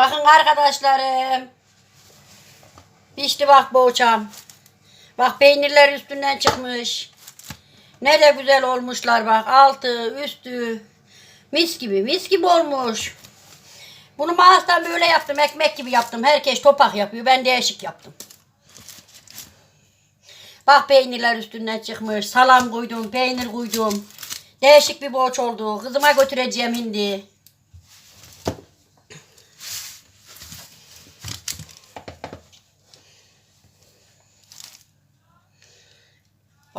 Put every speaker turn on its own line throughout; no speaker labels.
Bakın arkadaşlarım. Pişti bak boğçam. Bak peynirler üstünden çıkmış. Ne de güzel olmuşlar bak. Altı, üstü. Mis gibi, mis gibi olmuş. Bunu mağazdan böyle yaptım. Ekmek gibi yaptım. Herkes topak yapıyor. Ben değişik yaptım. Bak peynirler üstünden çıkmış. Salam koydum, peynir koydum. Değişik bir boğaç oldu. Kızıma götüreceğim hindi.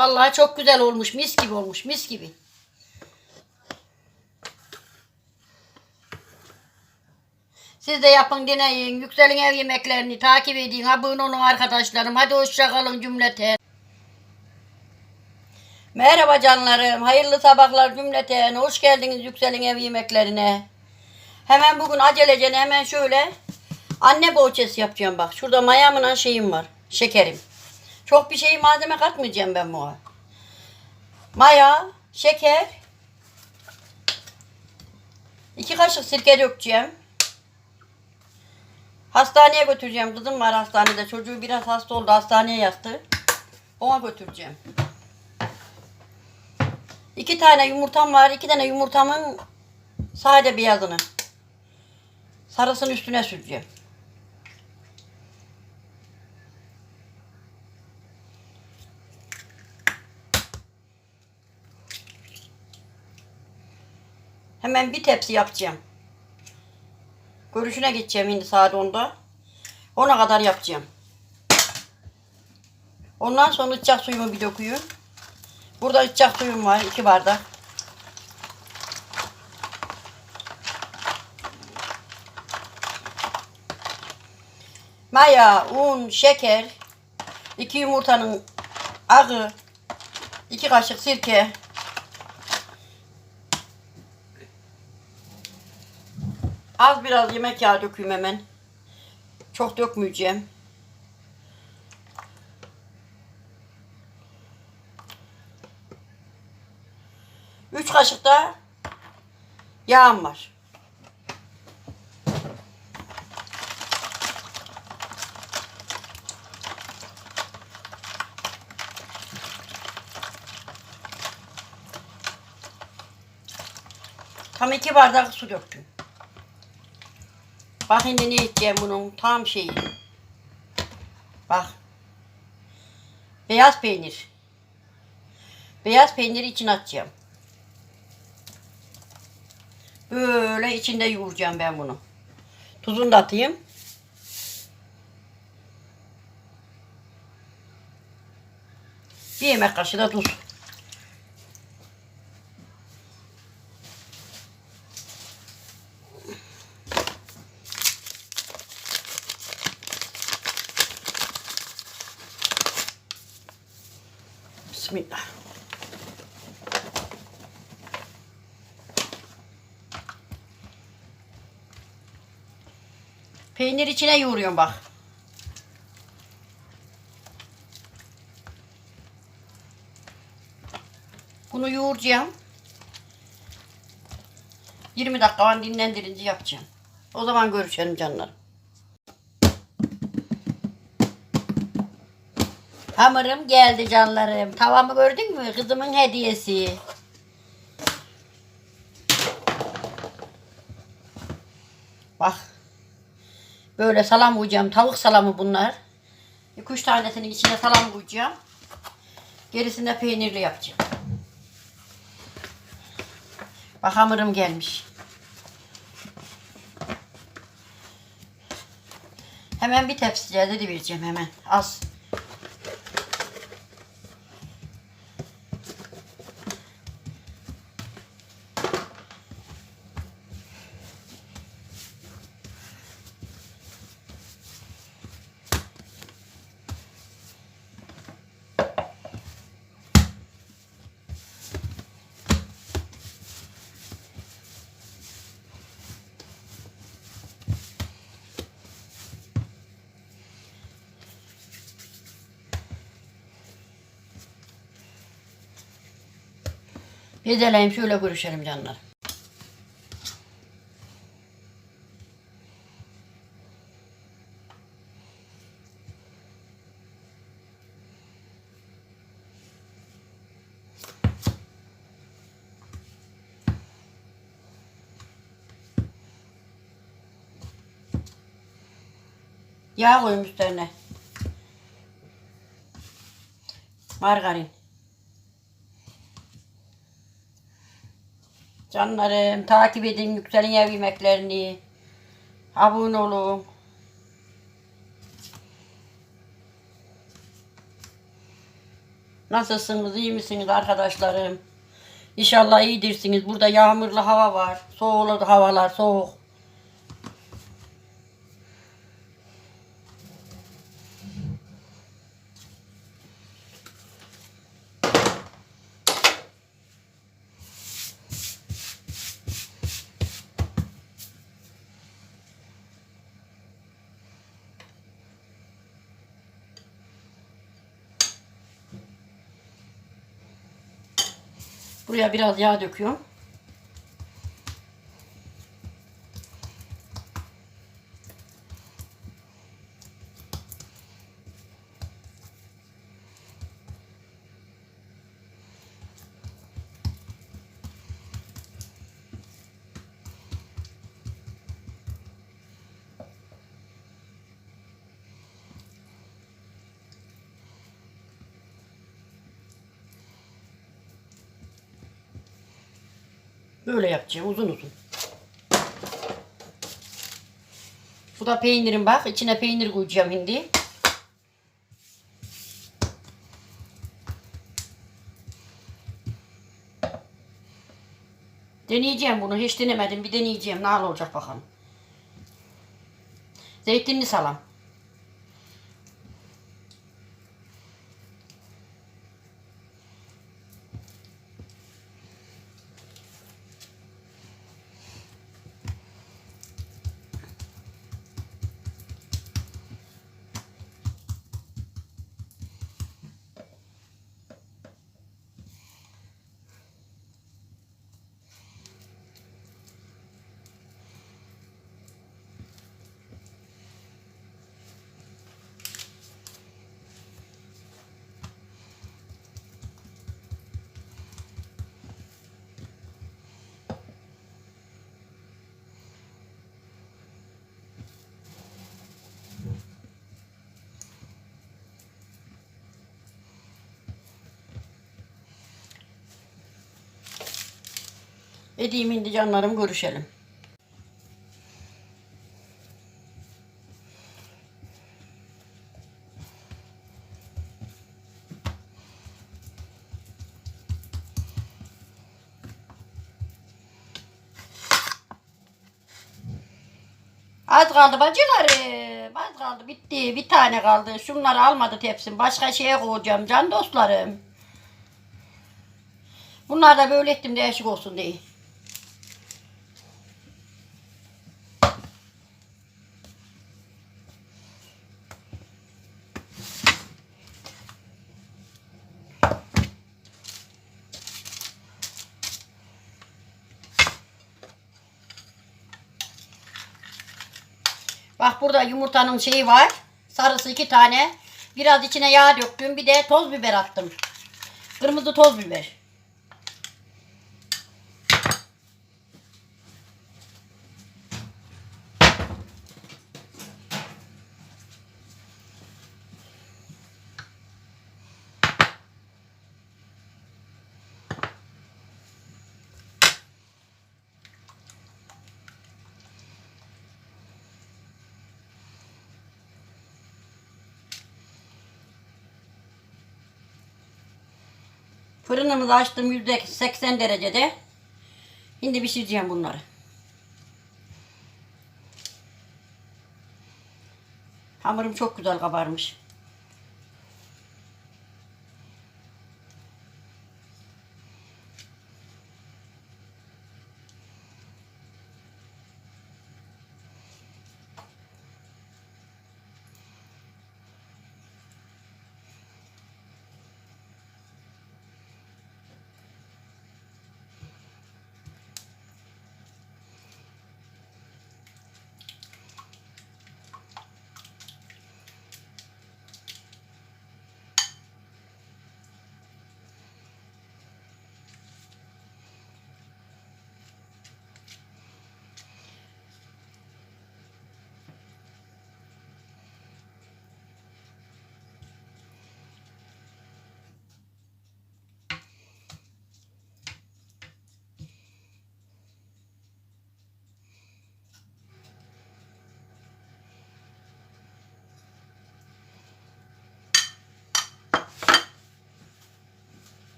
Vallahi çok güzel olmuş. Mis gibi olmuş. Mis gibi. Siz de yapın deneyin. Yükselin ev yemeklerini takip edin. Abone olun arkadaşlarım. Hadi hoşça kalın cümleten. Merhaba canlarım. Hayırlı sabahlar cümleten. Hoş geldiniz Yükselin ev yemeklerine. Hemen bugün acelece hemen şöyle anne boğçası yapacağım bak. Şurada mayamla şeyim var. Şekerim. Çok bir şey malzeme katmayacağım ben buna. Maya, şeker, iki kaşık sirke dökeceğim. Hastaneye götüreceğim. Kızım var hastanede. Çocuğu biraz hasta oldu. Hastaneye yattı. Ona götüreceğim. İki tane yumurtam var. İki tane yumurtamın sade beyazını. Sarısını üstüne süreceğim. Hemen bir tepsi yapacağım. Görüşüne gideceğim şimdi saat 10'da. Ona kadar yapacağım. Ondan sonra ıçacak suyumu bir döküyorum. Burada ıçacak suyum var. iki bardak. Maya, un, şeker, iki yumurtanın ağı, iki kaşık sirke, Az biraz yemek yağı dökeyim hemen. Çok dökmeyeceğim. Üç kaşık da yağım var. Tam iki bardak su döktüm. Bak şimdi ne edeceğim bunun tam şeyi. Bak. Beyaz peynir. Beyaz peyniri içine atacağım. Böyle içinde yoğuracağım ben bunu. Tuzunu da atayım. Bir yemek kaşığı da tuz. Bismillah. Peynir içine yoğuruyorum bak. Bunu yoğuracağım. 20 dakika ben dinlendirince yapacağım. O zaman görüşelim canlarım. Hamurum geldi canlarım. Tavamı gördün mü? Kızımın hediyesi. Bak. Böyle salam koyacağım. Tavuk salamı bunlar. 2-3 tanesinin içine salam koyacağım. Gerisini de peynirli yapacağım. Bak hamurum gelmiş. Hemen bir tepsiye de vereceğim hemen. Az. Yedeleyim şöyle görüşelim canlar. Yağ koyayım üstüne. Margarin. Canlarım takip edin Yüksel'in ev yemeklerini. Abone olun. Nasılsınız? iyi misiniz arkadaşlarım? İnşallah iyidirsiniz. Burada yağmurlu hava var. Soğuk havalar soğuk. Buraya biraz yağ döküyorum. Böyle yapacağım uzun uzun. Bu da peynirim bak. içine peynir koyacağım şimdi. Deneyeceğim bunu. Hiç denemedim. Bir deneyeceğim. Ne olacak bakalım. Zeytinli salam. Edeyim indi canlarım görüşelim. Az kaldı bacılarım. Az kaldı bitti. Bir tane kaldı. Şunları almadı tepsim. Başka şeye koyacağım can dostlarım. Bunlar da böyle ettim değişik olsun diye. Bak burada yumurtanın şeyi var. Sarısı iki tane. Biraz içine yağ döktüm. Bir de toz biber attım. Kırmızı toz biber. Fırınımızı açtım yüzde 80 derecede. Şimdi pişireceğim bunları. Hamurum çok güzel kabarmış.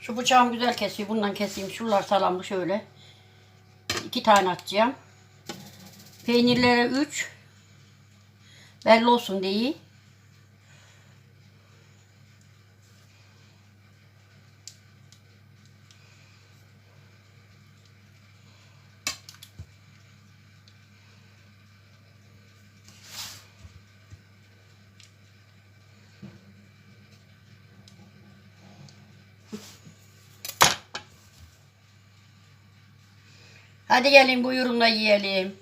Şu bıçağım güzel kesiyor. Bundan keseyim. Şuralar salamlı şöyle. İki tane atacağım. Peynirlere üç. Belli olsun diye. Hadi gelin buyurun da yiyelim.